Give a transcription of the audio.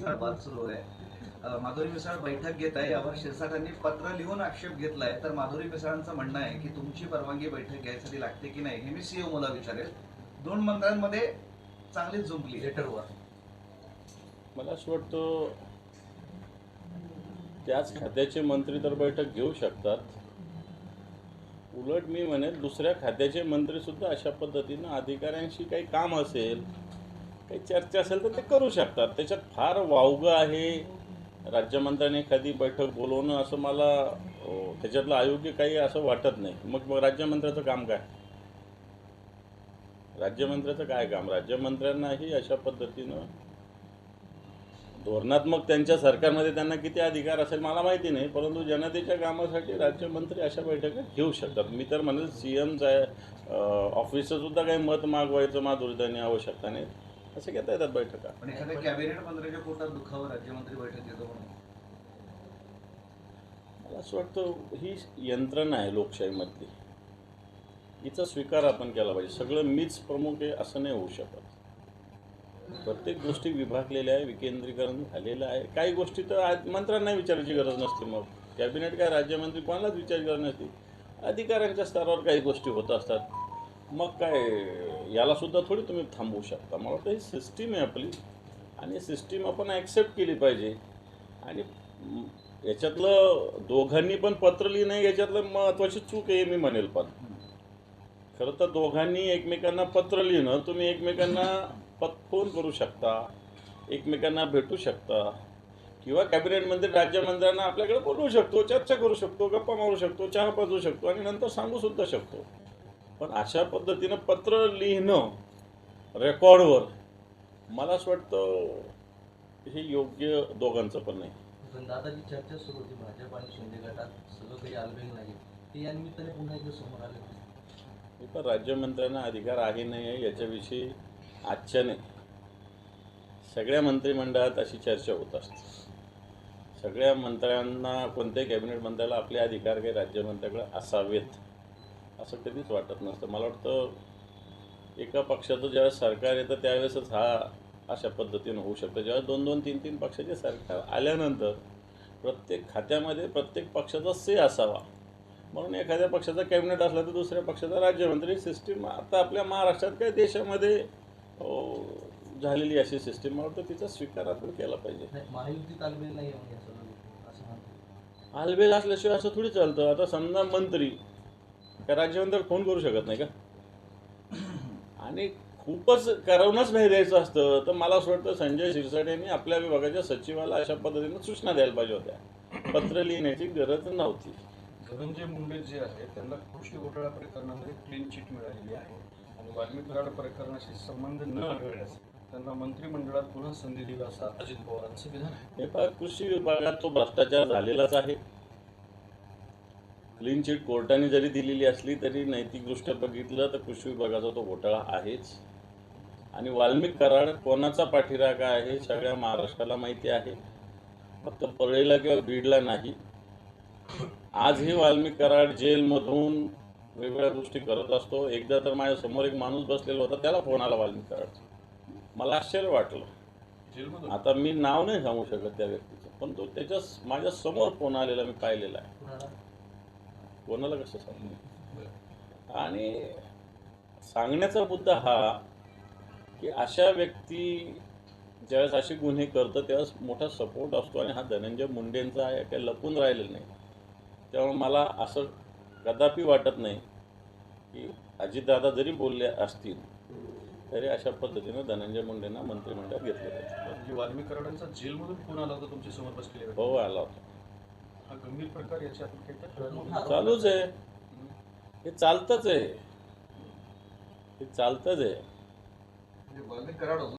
मिसाळ वाद सुरू आहे. माधुरी मिसाळ बैठक घेत आहे. यावर शिरसाटांनी पत्र लिहून आक्षेप घेतलाय. तर माधुरी मिसाळांचं म्हणणं आहे की तुमची परवानगी बैठक घ्यायसाठी लागते की नाही हे मी सीओ मला विचारेल. दोन मंत्र्यांमध्ये चांगलीच झुंपली लेटरवर मला असं वाटतं त्याच खात्याचे मंत्री तर बैठक घेऊ शकतात. उलट मी म्हणेल दुसऱ्या खात्याचे मंत्री सुद्धा अशा पद्धतीनं अधिकाऱ्यांशी काही काम असेल काही चर्चा असेल तर ते करू शकतात. त्याच्यात फार वावगं आहे. राज्यमंत्र्यांनी एखादी बैठक बोलवणं असं मला हो, त्याच्यातलं अयोग्य काही असं वाटत नाही. मग मग राज्यमंत्र्याचं काम काय? राज्यमंत्र्याचं काय काम? राज्यमंत्र्यांनाही अशा पद्धतीनं धोरणात्मक त्यांच्या सरकारमध्ये त्यांना किती अधिकार असेल मला माहिती नाही परंतु जनतेच्या कामासाठी राज्यमंत्री अशा बैठका घेऊ शकतात. मी तर म्हणेल सी एमचं ऑफिसचं सुद्धा काही मत मागवायचं माधुरीदानी आवश्यकता नाही. असे घेता येतात बैठका. पण एखाद्या कॅबिनेट मंत्र्याच्या पोटात दुखावं राज्यमंत्री बैठक घेतो म्हणून. मला असं वाटतं ही यंत्रणा आहे लोकशाहीमधली. हिचा स्वीकार आपण केला पाहिजे. सगळं मीच प्रमुख आहे असं नाही होऊ शकत. प्रत्येक गोष्टी विभागलेल्या आहे विकेंद्रीकरण झालेलं आहे. काही गोष्टी तर आज मंत्र्यांना विचारायची गरज नसते मग. कॅबिनेट काय राज्यमंत्री कोणालाच विचारायची गरज नसते अधिकाऱ्यांच्या स्तरावर काही गोष्टी होत असतात. मग काय याला सुद्धा थोडी तुम्ही थांबवू शकता. मला तर ही सिस्टीम आहे आपली. आणि सिस्टीम आपण ॲक्सेप्ट केली पाहिजे. आणि याच्यातलं दोघांनी पण पत्र लिहिणं याच्यातलं महत्त्वाची चूक आहे मी म्हणेल पण. खरं तर दोघांनी एकमेकांना पत्र लिहिणं तुम्ही एकमेकांना पत फोन करू शकता एकमेकांना भेटू शकता. किंवा कॅबिनेटमध्ये राज्यमंत्र्यांना आपल्याकडे बोलवू शकतो चर्चा करू शकतो गप्पा मारू शकतो चहा पाजू शकतो आणि नंतर सांगू सुद्धा शकतो. पण अशा पद्धतीनं पत्र लिहिणं रेकॉर्डवर मला असं वाटतं हे योग्य दोघांचं पण नाही. पण दादाची चर्चा सुरू होती भाजप आणि शिंदे गटात सगळं काही आलबेल नाही ते या निमित्ताने पुन्हा एकदा समोर आले. होते. पण राज्यमंत्र्यांना अधिकार आहे नाही आहे याच्याविषयी आजच्या नाही. सगळ्या मंत्रिमंडळात अशी चर्चा होत असते. सगळ्या मंत्र्यांना कोणत्याही कॅबिनेट मंत्र्याला आपले अधिकार काही राज्यमंत्र्याकडे असावेत. असं कधीच वाटत नसतं. मला वाटतं एका पक्षाचं ज्यावेळेस सरकार येतं त्यावेळेसच हा अशा पद्धतीनं होऊ शकतं. ज्यावेळेस दोन दोन तीन तीन पक्षाचे सरकार आल्यानंतर प्रत्येक खात्यामध्ये प्रत्येक पक्षाचा से असावा. म्हणून एखाद्या पक्षाचा कॅबिनेट असला तर दुसऱ्या पक्षाचा राज्यमंत्री सिस्टीम आता आपल्या महाराष्ट्रात काय देशामध्ये झालेली अशी सिस्टीम मला वाटतं तिचा स्वीकार आपण केला पाहिजे. आलबेल असल्याशिवाय असं थोडी चालतं. आता समजा मंत्री का राज्यमंत्री फोन करू शकत नाही का? आणि खूपच करवणंच नाही द्यायचं असतं. तर मला असं वाटतं संजय शिरसाट यांनी आपल्या विभागाच्या सचिवाला अशा पद्धतीनं सूचना द्यायला पाहिजे होत्या. पत्र लिहिण्याची गरज नव्हती. धनंजय मुंडे जे आहेत त्यांना कृषी घोटाळा प्रकरणामध्ये क्लीन चिट मिळालेली आहे. आणि वाल्मिक कराड प्रकरणाशी संबंध न आढळल्यास त्यांना मंत्रिमंडळात पुन्हा संधी दिली असं अजित पवारांचं विधान आहे. हे कृषी विभागात तो भ्रष्टाचार झालेलाच आहे. क्लीन चिट कोर्टाने जरी दिलेली असली तरी नैतिकदृष्ट्या बघितलं तर कृषी विभागाचा तो घोटाळा आहेच. आणि वाल्मिक कराड कोणाचा पाठीराखा आहे सगळ्या महाराष्ट्राला माहिती आहे. फक्त परळीला किंवा बीडला नाही. आजही वाल्मिक कराड जेलमधून वेगवेगळ्या गोष्टी करत असतो. एकदा तर माझ्यासमोर एक माणूस बसलेला होता त्याला फोन आला वाल्मिक कराड मला आश्चर्य वाटलं. आता मी नाव नाही सांगू शकत त्या व्यक्तीचं पण तो त्याच्या माझ्यासमोर फोन आलेला मी पाहिलेला आहे. कुणाला कसं सांगू? आणि सांगण्याचा मुद्दा हा की अशा व्यक्ती ज्यावेळेस असे गुन्हे करतं त्यावेळेस मोठा सपोर्ट असतो आणि हा धनंजय मुंडेंचा आहे काही लपून राहिलेलं नाही. त्यामुळे मला असं कदापि वाटत नाही की अजितदादा जरी बोलले असतील तरी अशा पद्धतीनं धनंजय मुंडेंना मंत्रिमंडळात घेतलं पाहिजे म्हणजे वाल्मिक कराडांचा जेलमधून फोन आला होता तुमच्यासमोर व्यक्ती. भाऊ आला होता. हा गंभीर प्रकार चालूच आहे. हे चालतंच आहे. हे चालतंच आहे. म्हणजे